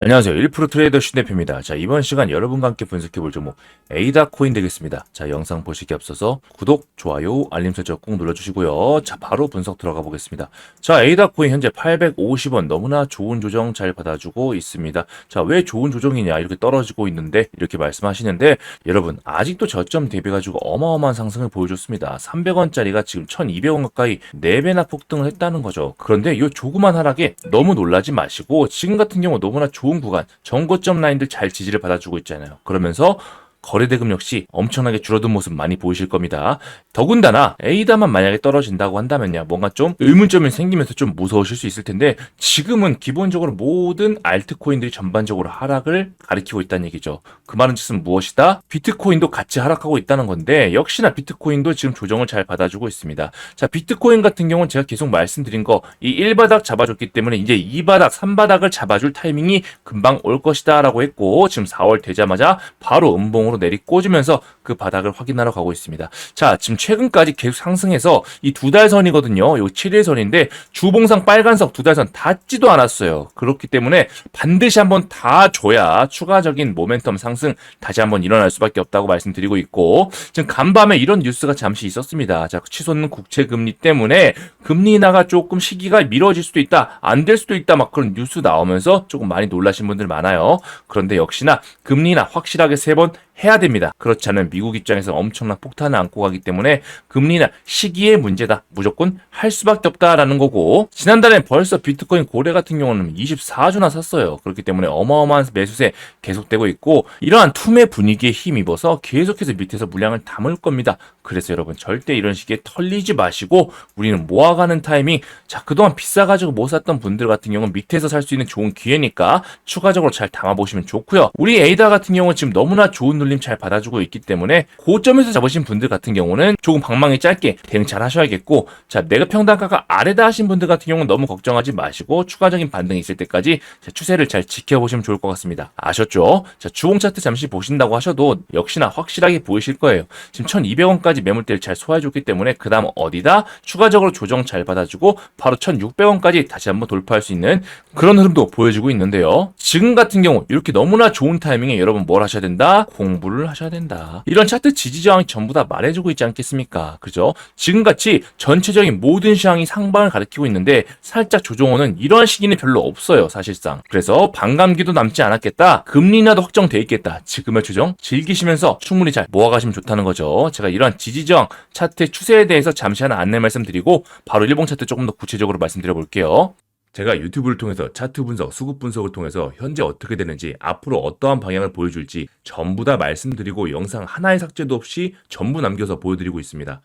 안녕하세요. 1% 트레이더 신대표입니다. 자, 이번 시간 여러분과 함께 분석해 볼 종목 에이다 코인 되겠습니다. 자, 영상 보시기 앞서서 구독, 좋아요, 알림 설정 꼭 눌러 주시고요. 자, 바로 분석 들어가 보겠습니다. 자, 에이다 코인 현재 850원 너무나 좋은 조정 잘 받아주고 있습니다. 자, 왜 좋은 조정이냐 이렇게 떨어지고 있는데 이렇게 말씀하시는데 여러분 아직도 저점 대비해가지고 어마어마한 상승을 보여줬습니다. 300원짜리가 지금 1200원 가까이 4배나 폭등을 했다는 거죠. 그런데 이 조그만 하락에 너무 놀라지 마시고 지금 같은 경우 너무나 좋은 구간 정고점 라인들 잘 지지를 받아주고 있잖아요. 그러면서 거래대금 역시 엄청나게 줄어든 모습 많이 보이실 겁니다. 더군다나 에이다만 만약에 떨어진다고 한다면요. 뭔가 좀 의문점이 생기면서 좀 무서우실 수 있을 텐데 지금은 기본적으로 모든 알트코인들이 전반적으로 하락을 가리키고 있다는 얘기죠. 그 말은 즉슨 무엇이다? 비트코인도 같이 하락하고 있다는 건데 역시나 비트코인도 지금 조정을 잘 받아주고 있습니다. 자, 비트코인 같은 경우는 제가 계속 말씀드린 거 이 1바닥 잡아줬기 때문에 이제 2바닥, 3바닥을 잡아줄 타이밍이 금방 올 것이다 라고 했고 지금 4월 되자마자 바로 음봉 으로 내리 꽂으면서 그 바닥을 확인하러 가고 있습니다. 자, 지금 최근까지 계속 상승해서 이 두 달 선이거든요. 요 7일 선인데 주봉상 빨간석 두 달 선 닿지도 않았어요. 그렇기 때문에 반드시 한번 다 줘야 추가적인 모멘텀 상승 다시 한번 일어날 수밖에 없다고 말씀드리고 있고 지금 간밤에 이런 뉴스가 잠시 있었습니다. 자, 치솟는 국채 금리 때문에 금리 인하가 조금 시기가 미뤄질 수도 있다, 안 될 수도 있다 막 그런 뉴스 나오면서 조금 많이 놀라신 분들 많아요. 그런데 역시나 금리 인하 확실하게 세번 해야 됩니다. 그렇지 않으면 미국 입장에서 엄청난 폭탄을 안고 가기 때문에 금리나 시기의 문제다. 무조건 할 수밖에 없다라는 거고 지난달엔 벌써 비트코인 고래 같은 경우는 24주나 샀어요. 그렇기 때문에 어마어마한 매수세 계속되고 있고 이러한 투매 분위기에 힘입어서 계속해서 밑에서 물량을 담을 겁니다. 그래서 여러분 절대 이런 식의 털리지 마시고 우리는 모아가는 타이밍 자 그동안 비싸가지고 못 샀던 분들 같은 경우는 밑에서 살 수 있는 좋은 기회니까 추가적으로 잘 담아보시면 좋고요. 우리 에이다 같은 경우는 지금 너무나 좋은 눌림 잘 받아주고 있기 때문에 고점에서 잡으신 분들 같은 경우는 조금 방망이 짧게 대응 잘 하셔야겠고 자 내가 평단가가 아래다 하신 분들 같은 경우는 너무 걱정하지 마시고 추가적인 반등이 있을 때까지 자, 추세를 잘 지켜보시면 좋을 것 같습니다. 아셨죠? 자 주봉 차트 잠시 보신다고 하셔도 역시나 확실하게 보이실 거예요. 지금 1200원까지 매물대를 잘 소화해줬기 때문에 그 다음 어디다 추가적으로 조정 잘 받아주고 바로 1600원까지 다시 한번 돌파할 수 있는 그런 흐름도 보여주고 있는데요. 지금 같은 경우 이렇게 너무나 좋은 타이밍에 여러분 뭘 하셔야 된다? 공부를 하셔야 된다. 이런 차트 지지 저항이 전부 다 말해주고 있지 않겠습니까? 그죠? 지금같이 전체적인 모든 시황이 상방을 가리키고 있는데 살짝 조정호는 이런 시기는 별로 없어요 사실상. 그래서 반감기도 남지 않았겠다. 금리 인하도 확정돼 있겠다. 지금의 조정 즐기시면서 충분히 잘 모아가시면 좋다는 거죠. 제가 이런 지지 저항 차트의 추세에 대해서 잠시 하나 안내 말씀드리고 바로 일봉 차트 조금 더 구체적으로 말씀드려 볼게요. 제가 유튜브를 통해서 차트 분석, 수급 분석을 통해서 현재 어떻게 되는지, 앞으로 어떠한 방향을 보여줄지 전부 다 말씀드리고 영상 하나의 삭제도 없이 전부 남겨서 보여드리고 있습니다.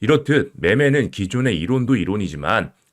이렇듯 매매는 기존의 이론도 이론이지만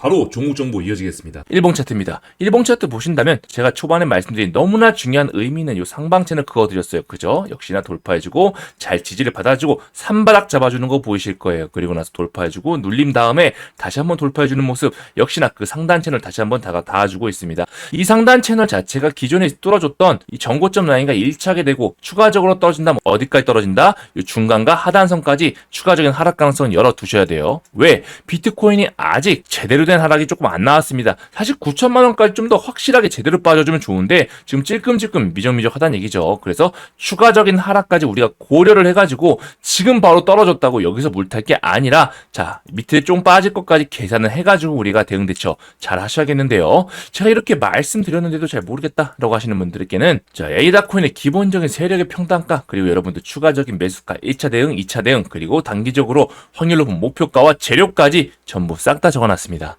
바로 종목 정보 이어지겠습니다. 일봉 차트입니다. 일봉 차트 보신다면 제가 초반에 말씀드린 너무나 중요한 의미는 요 상방 채널 그어드렸어요. 그죠? 역시나 돌파해주고 잘 지지를 받아주고 삼바닥 잡아주는 거 보이실 거예요. 그리고 나서 돌파해주고 눌림 다음에 다시 한번 돌파해주는 모습 역시나 그 상단 채널 다시 한번 다 닿아주고 있습니다. 이 상단 채널 자체가 기존에 뚫어줬던 이 정고점 라인과 일치하게 되고 추가적으로 떨어진다면 어디까지 떨어진다? 이 중간과 하단선까지 추가적인 하락 가능성을 열어두셔야 돼요. 왜? 비트코인이 아직 제대로 된 하락이 조금 안 나왔습니다. 사실 9천만 원까지 좀 더 확실하게 제대로 빠져주면 좋은데 지금 찔끔찔끔 미적미적하다는 얘기죠. 그래서 추가적인 하락까지 우리가 고려를 해가지고 지금 바로 떨어졌다고 여기서 물탈 게 아니라 자 밑에 좀 빠질 것까지 계산을 해가지고 우리가 대응 대처 잘 하셔야겠는데요. 제가 이렇게 말씀드렸는데도 잘 모르겠다라고 하시는 분들에게는 자 에이다 코인의 기본적인 세력의 평단가 그리고 여러분들 추가적인 매수가 1차 대응, 2차 대응 그리고 단기적으로 확률 높은 목표가와 재료까지 전부 싹 다 적어놨습니다.